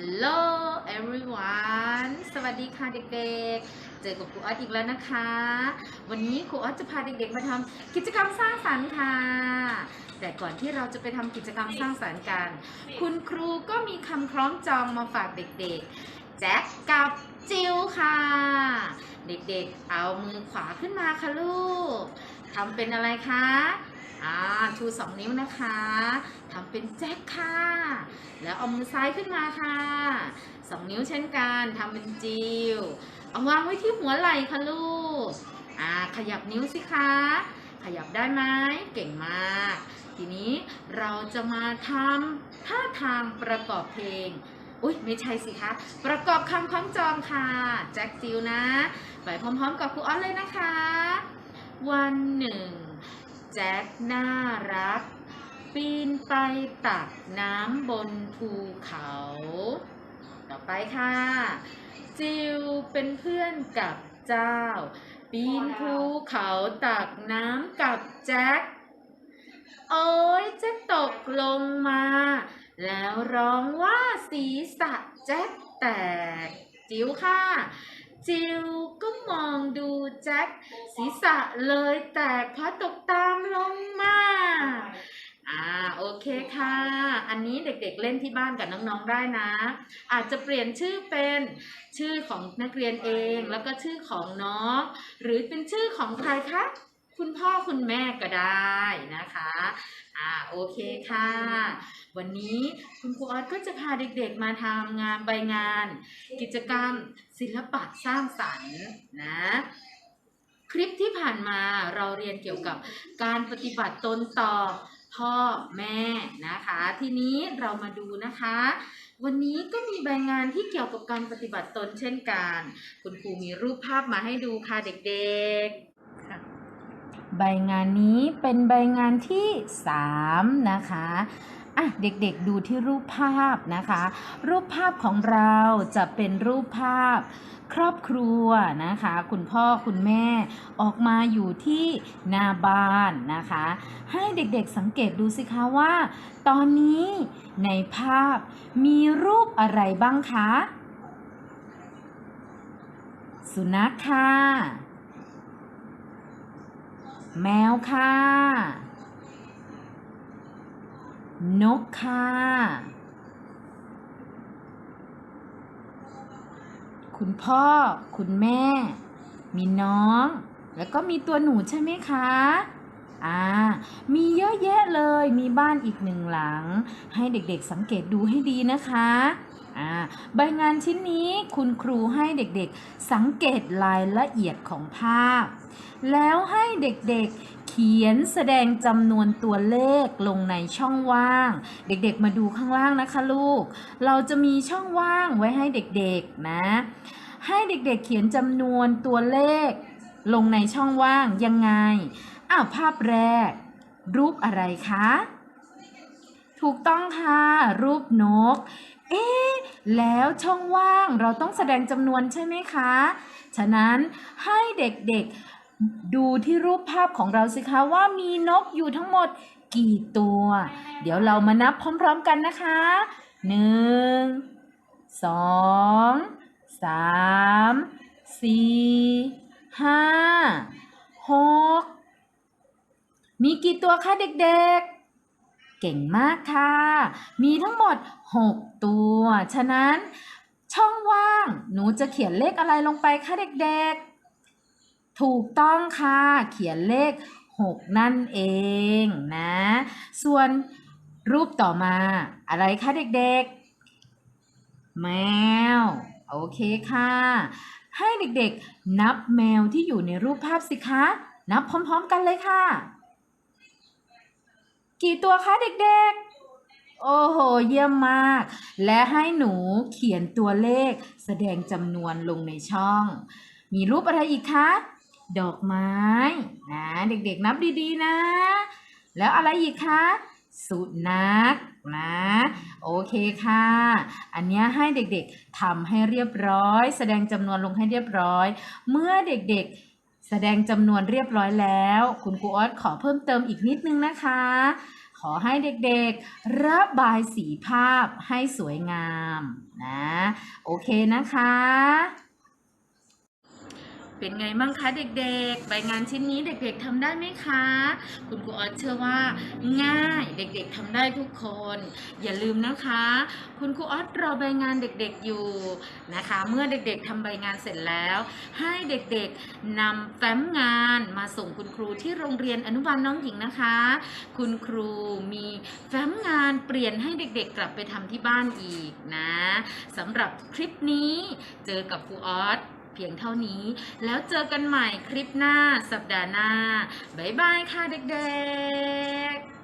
Hello everyone สวัสดีค่ะเด็กๆ เจอกับครูออสอีกแล้วนะคะ วันนี้ครูออสจะพาเด็กๆ มาทำกิจกรรมสร้างสรรค์ค่ะ แต่ก่อนที่เราจะไปทำกิจกรรมสร้างสรรค์กัน คุณครูก็มีคำคล้องจองมาฝากเด็กๆ แจ็คกับจิวค่ะ เด็กๆ เอามือขวาขึ้นมาค่ะลูกทำเป็นอะไรคะ อ่าชูสองนิ้วนะคะทำเป็นแจ็คค่ะ แล้วเอามือซ้ายขึ้นมาค่ะสองนิ้วเช่นกันทำเป็นจิวเอาวางไว้ที่หัวไหล่ค่ะลูกอ่าขยับนิ้วสิคะขยับได้ไหมเก่งมาก ทีนี้เราจะมาทำท่าทางประกอบเพลงอุ้ยไม่ใช่สิคะ ประกอบคำคล้องจองค่ะ แจ็คจิวนะ ไปพร้อมๆกับครูออสเลยนะคะ วันหนึ่ง แจ็คน่ารัก ปีนไปตักน้ำบนภูเขา ต่อไปค่ะ จิวเป็นเพื่อนกับเจ้า ปีนภูเขาตักน้ำกับแจ็คโอ้ยแจ็คตกลงมา แล้วร้องว่าศีรษะแจ็คแตก จิ๋วค่ะ จิวก็มองดูแจ็คศีรษะเลยแตกเพราะตกตา มลงมาก อ่าโอเคค่ะ อันนี้เด็กๆเล่นที่บ้านกับน้องๆได้นะ อาจจะเปลี่ยนชื่อเป็นชื่อของนักเรียนเอง แล้วก็ชื่อของน้อง หรือเป็นชื่อของใครคะคุณพ่อคุณแม่ก็ได้นะคะ อ่าโอเคค่ะ วันนี้คุณครูออสก็จะพาเด็กๆมาทำงานใบงาน กิจกรรมศิลปะสร้างสรรค์นะ คลิปที่ผ่านมาเราเรียนเกี่ยวกับการปฏิบัติตนต่อพ่อแม่นะคะ ทีนี้เรามาดูนะคะ วันนี้ก็มีใบงานที่เกี่ยวกับการปฏิบัติตนเช่นกัน คุณครูมีรูปภาพมาให้ดูค่ะเด็กๆ ใบงานนี้เป็นใบงานที่ 3 นะคะ อะเด็กๆดูที่รูปภาพนะคะ รูปภาพของเราจะเป็นรูปภาพครอบครัวนะคะ คุณพ่อคุณแม่ออกมาอยู่ที่หน้าบ้านนะคะ ให้เด็กๆสังเกตดูสิคะว่า ตอนนี้ในภาพมีรูปอะไรบ้างคะ สุนัขค่ะ แมวค่ะ นกค่ะ คุณพ่อ คุณแม่ มีน้อง แล้วก็มีตัวหนูใช่ไหมคะ อ่า มีเยอะแยะเลย มีบ้านอีกหนึ่งหลัง ให้เด็กๆสังเกตดูให้ดีนะคะอ่าใบงานชิ้นนี้คุณครูให้เด็กๆ สังเกตรายละเอียดของภาพ แล้วให้เด็กๆ ขียนแสดงจำนวนตัวเลขลงในช่องว่าง เด็กๆมาดูข้างล่างนะคะลูก เราจะมีช่องว่างไว้ให้เด็กๆนะ ให้เด็กๆเขียนจำนวนตัวเลข ลงในช่องว่างยังไงอ้าวภาพแรก รูปอะไรคะ ถูกต้องค่ะ รูปนก เอ๊ะแล้วช่องว่างเราต้องแสดงจำนวนใช่ไหมคะ ฉะนั้นให้เด็กๆ ดูที่รูปภาพของเราสิคะว่ามีนกอยู่ทั้งหมดกี่ตัว เดี๋ยวเรามานับพร้อมๆกันนะคะหนึ่งสองสามสี่ห้าหกมีกี่ตัวคะเด็กๆ เก่งมากค่ะ มีทั้งหมด 6 ตัว ฉะนั้นช่องว่าง หนูจะเขียนเลขอะไรลงไปคะเด็กๆ ถูกต้องค่ะ เขียนเลข 6 นั่นเองนะ ส่วนรูปต่อมาอะไรคะเด็กๆ แมว โอเคค่ะ ให้เด็กๆ นับแมวที่อยู่ในรูปภาพสิคะ นับพร้อมๆกันเลยค่ะ กี่ตัวคะเด็กๆโอ้โห เยี่ยมมาก และให้หนูเขียนตัวเลขแสดงจำนวนลงในช่อง มีรูปอะไรอีกคะ ดอกไม้นะเด็กๆนับดีๆนะ แล้วอะไรอีกคะสุนัขนะ โอเคค่ะ อันนี้ให้เด็กๆทำให้เรียบร้อย แสดงจำนวนลงให้เรียบร้อย เมื่อเด็กๆ แสดงจำนวนเรียบร้อยแล้ว คุณครูออสขอเพิ่มเติมอีกนิดนึงนะคะ ขอให้เด็กๆ ระบายสีภาพให้สวยงามนะ โอเคนะคะ เป็นไงบ้างคะเด็กๆ ใบงานชิ้นนี้เด็กๆทำได้ไหมคะ คุณครูออสเชื่อว่า ง่ายเด็กๆทำได้ทุกคน อย่าลืมนะคะ คุณครูออสรอใบงานเด็กๆอยู่นะคะ เมื่อเด็กๆทำใบงานเสร็จแล้ว ให้เด็กๆนำแฟ้มงานมาส่งคุณครูที่โรงเรียนอนุบาลน้องหญิงนะคะ คุณครูมีแฟ้มงานเปลี่ยนให้เด็กๆ กลับไปทำที่บ้านอีกนะสำหรับคลิปนี้เจอกับครูออส พียงเท่านี้ แล้วเจอกันใหม่คลิปหน้าสัปดาห์หน้า บ๊ายบายค่ะเด็กๆ